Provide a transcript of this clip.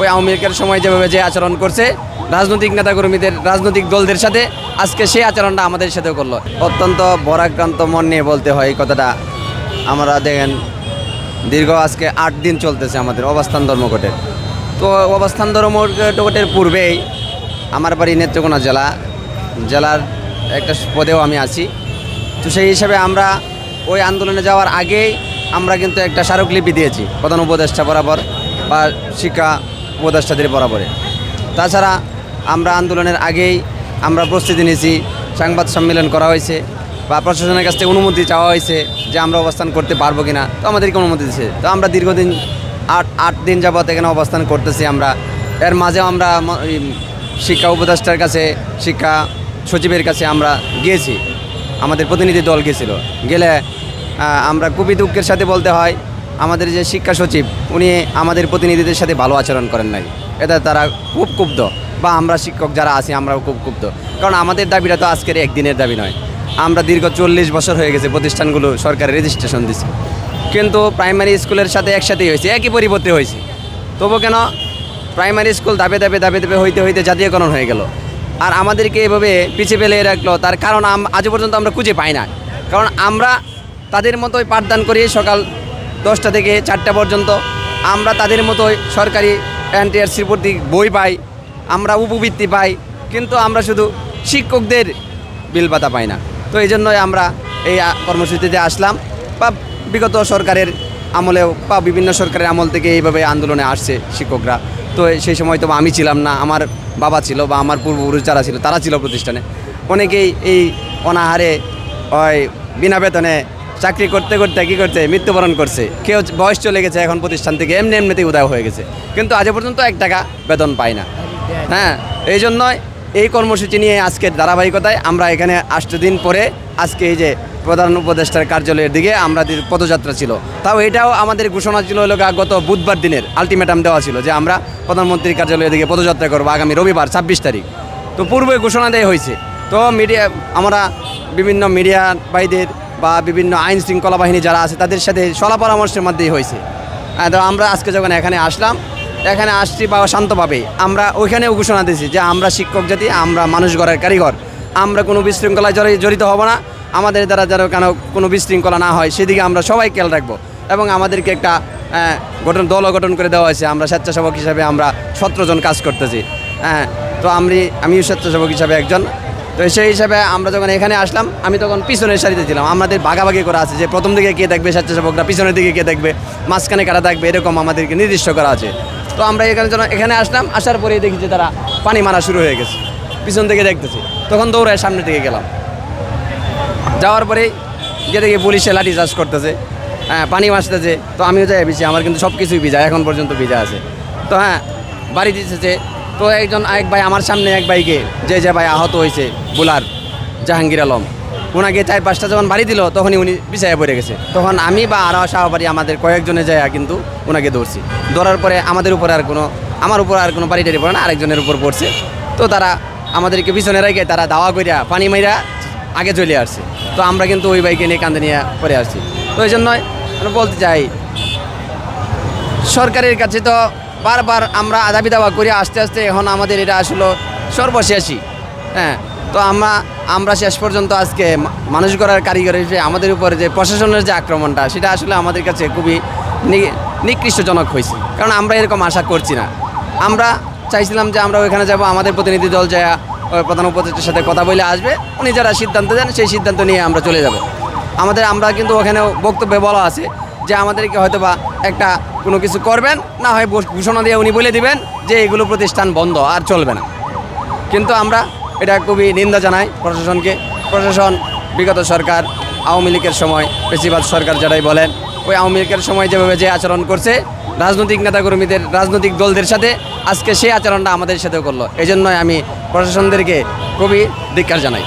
ওই আওয়ামী লীগের সময় যেভাবে যে আচরণ করছে, রাজনৈতিক নেতাকর্মীদের, রাজনৈতিক দলদের সাথে আজকে সেই আচরণটা আমাদের সাথেও করল। অত্যন্ত বরাক্রান্ত মন নিয়ে বলতে হয় এই কথাটা। আমরা দেখেন, দীর্ঘ আজকে আট দিন চলতেছে আমাদের অবস্থান ধর্মঘটের। তো অবস্থান ধর্মঘটের পূর্বেই আমার বাড়ি নেত্রকোনা জেলা। জেলার একটা পদেও আমি আছি। তো সেই হিসাবে আমরা ওই আন্দোলনে যাওয়ার আগেই আমরা কিন্তু একটা স্মারকলিপি দিয়েছি। প্রধান উপদেষ্টা বরাবর বা শিক্ষা উপদেষ্টাদের বরাবরে। তাছাড়া আমরা আন্দোলনের আগেই আমরা প্রস্তুতি নিয়েছি, সংবাদ সম্মেলন করা হয়েছে বা প্রশাসনের কাছ থেকে অনুমতি চাওয়া হয়েছে যে আমরা অবস্থান করতে পারব কিনা, তো আমাদেরকে অনুমতি দিয়েছে। তো আমরা দীর্ঘদিন আট আট দিন যাবত এখানে অবস্থান করতেছি আমরা। এর মাঝেও আমরা শিক্ষা উপদেষ্টার কাছে, শিক্ষা সচিবের কাছে আমরা গিয়েছি। আমাদের প্রতিনিধি দল গিয়েছিল। গেলে আমরা খুবই দুঃখের সাথে বলতে হয় আমাদের যে শিক্ষা সচিব, উনি আমাদের প্রতিনিধিদের সাথে ভালো আচরণ করেন নাই। এটা তারা খুব ক্ষুব্ধ, বা আমরা শিক্ষক যারা আছি, আমরাও খুব ক্ষুব্ধ। কারণ আমাদের দাবিটা তো আজকের একদিনের দাবি নয়। আমরা দীর্ঘ চল্লিশ বছর হয়ে গেছে প্রতিষ্ঠানগুলো সরকারের রেজিস্ট্রেশন দিচ্ছে কিন্তু প্রাইমারি স্কুলের সাথে একসাথেই হয়েছে, একই পরিবর্তে হয়েছে। তবু কেন প্রাইমারি স্কুল দাবে দাবে দাবে দাবে হইতে হইতে জাতীয়করণ হয়ে গেল। আর আমাদেরকে এভাবে পিছিয়ে ফেলে রাখল, তার কারণ আজ পর্যন্ত আমরা খুঁজে পাই না। কারণ আমরা তাদের মতোই পাঠদান করি সকাল দশটা থেকে চারটা পর্যন্ত আমরা তাদের মতোই সরকারি এনটিআরসির প্রতি বই পাই, আমরা উপবৃত্তি পাই, কিন্তু আমরা শুধু শিক্ষকদের বিল পাতা পাই না। তো এই জন্যই আমরা এই কর্মসূচিতে আসলাম। বা বিগত সরকারের আমলেও বা বিভিন্ন সরকারের আমল থেকে এইভাবে আন্দোলনে আসছে শিক্ষকরা। তো সেই সময় তো আমি ছিলাম না, আমার বাবা ছিল বা আমার পূর্বপুরুষ যারা ছিল, তারা ছিল প্রতিষ্ঠানে। অনেকেই এই অনাহারে বিনা বেতনে চাকরি করতে করতে কী করছে? মৃত্যুবরণ করছে। কেউ বয়স চলে গেছে এখন প্রতিষ্ঠান থেকে, এমনি এমনিতেই উদয় হয়ে গেছে। কিন্তু আজ পর্যন্ত এক টাকা বেতন পায় না। হ্যাঁ এই জন্যই এই কর্মসূচি নিয়ে আজকের ধারাবাহিকতায় আমরা এখানে আষ্ট দিন পরে আজকে এই যে প্রধান উপদেষ্টার কার্যালয়ের দিকে আমাদের পদযাত্রা ছিল। তাও এটাও আমাদের ঘোষণা ছিল হলো গত বুধবার দিনের আলটিমেটাম দেওয়া ছিল যে আমরা প্রধানমন্ত্রীর কার্যালয়ের দিকে পদযাত্রা করব আগামী রবিবার, ছাব্বিশ তারিখ। তো পূর্বে ঘোষণা দেওয়া হয়েছে। তো মিডিয়া আমরা বিভিন্ন মিডিয়া ভাইদের বা বিভিন্ন আইন শৃঙ্খলা বাহিনী যারা আছে, তাদের সাথে সলা পরামর্শের মধ্যেই হয়েছে। তো আমরা আজকে যখন এখানে আসলাম, এখানে আসছি বা শান্তভাবে। আমরা ওইখানেও ঘোষণা দিয়েছি যে আমরা শিক্ষক জাতি, আমরা মানুষ গড়ের কারিগর। আমরা কোনো বিশৃঙ্খলায় জড়ি- জড়িত হব না। আমাদের দ্বারা যেন কেন কোনো বিশৃঙ্খলা না হয়, সেদিকে আমরা সবাই খেয়াল রাখব। এবং আমাদেরকে একটা গঠন দল গঠন করে দেওয়া হয়েছে। আমরা স্বেচ্ছাসেবক হিসাবে আমরা সতেরো জন কাজ করতেছি। হ্যাঁ তো আমি আমিও স্বেচ্ছাসেবক হিসাবে একজন। তো সেই হিসাবে আমরা যখন এখানে আসলাম, আমি তখন পিছনের সারিতে ছিলাম। আমাদের ভাগাভাগি করা আছে যে প্রথম দিকে কে দেখবে স্বেচ্ছাসেবকরা, পিছনের দিকে কে দেখবে, মাঝখানে কারা থাকবে এরকম আমাদেরকে নির্দিষ্ট করা আছে। তো আমরা এখানে যখন এখানে আসলাম, আসার পরেই দেখি যে তারা পানি মারা শুরু হয়ে গেছে। পিছন থেকে দেখতেছি। তখন দৌড়ায় সামনের দিকে গেলাম। যাওয়ার পরেই গিয়ে দেখি পুলিশে লাঠি চার্জ করতেছে। হ্যাঁ পানি মাসতেছে তো আমিও যাই ভিজে আমার কিন্তু সব কিছুই ভিজা, এখন পর্যন্ত ভিজা আছে। তো হ্যাঁ বাড়ি দিতেছে তো একজন এক ভাই আমার সামনে এক ভাইকে, যে যে ভাই আহত হয়েছে, বুলার, জাহাঙ্গীর আলম। ওনাকে চার পাঁচটা যখন বাড়ি দিল, তখনই উনি বিছায় পড়ে গেছে। তখন আমি বা আরও সাহাবাড়ি আমাদের কয়েকজনে যায় কিন্তু ওনাকে ধরছি। ধরার পরে আমাদের উপরে আর কোনো আমার উপর আর কোনো বাড়ি টাড়ি পড়ে না, আরেকজনের উপর পড়ছে। তো তারা আমাদেরকে পিছনে রেখে তারা দাওয়া করিয়া পানি মাইরা আগে চলে আসছে। তো আমরা কিন্তু ওই বাইকে নিয়ে কান্দে নিয়ে পরে আসছি। তো এই জন্যই আমি বলতে চাই, সরকারের কাছে তো বারবার আমরা দাবি দাওয়া করি আস্তে আস্তে এখন আমাদের এটা আসলে সর্বশেষই। হ্যাঁ তো আমরা আমরা শেষ পর্যন্ত আজকে মানুষ গড়ার কারিগর হিসেবে আমাদের উপরে যে প্রশাসনের যে আক্রমণটা, সেটা আসলে আমাদের কাছে খুবই নিকৃষ্টজনক হয়েছে। কারণ আমরা এরকম আশা করছি না। আমরা চাইছিলাম যে আমরা ওইখানে যাব, আমাদের প্রতিনিধি দল যায় প্রধান উপদেষ্টার সাথে কথা বলে আসবে, উনি যারা সিদ্ধান্ত দেন, সেই সিদ্ধান্ত নিয়ে আমরা চলে যাব। আমাদের, আমরা কিন্তু ওখানেও বক্তব্যে বলা আছে যে আমাদেরকে হয়তো বা একটা কোনো কিছু করবেন, না হয় ঘোষণা দিয়ে উনি বলে দিবেন যে এগুলো প্রতিষ্ঠান বন্ধ আর চলবে না। কিন্তু আমরা এটা খুবই নিন্দা জানাই প্রশাসনকে। প্রশাসন, বিগত সরকার, আওয়ামী লীগের সময়, বেশিরভাগ সরকার যারাই বলেন, ওই আওয়ামী লীগের সময় যেভাবে যে আচরণ করছে, রাজনৈতিক নেতাকর্মীদের, রাজনৈতিক দলদের সাথে আজকে সেই আচরণটা আমাদের সাথেও করল। এই জন্যই আমি প্রশাসনদেরকে খুবই ধিক্কার জানাই।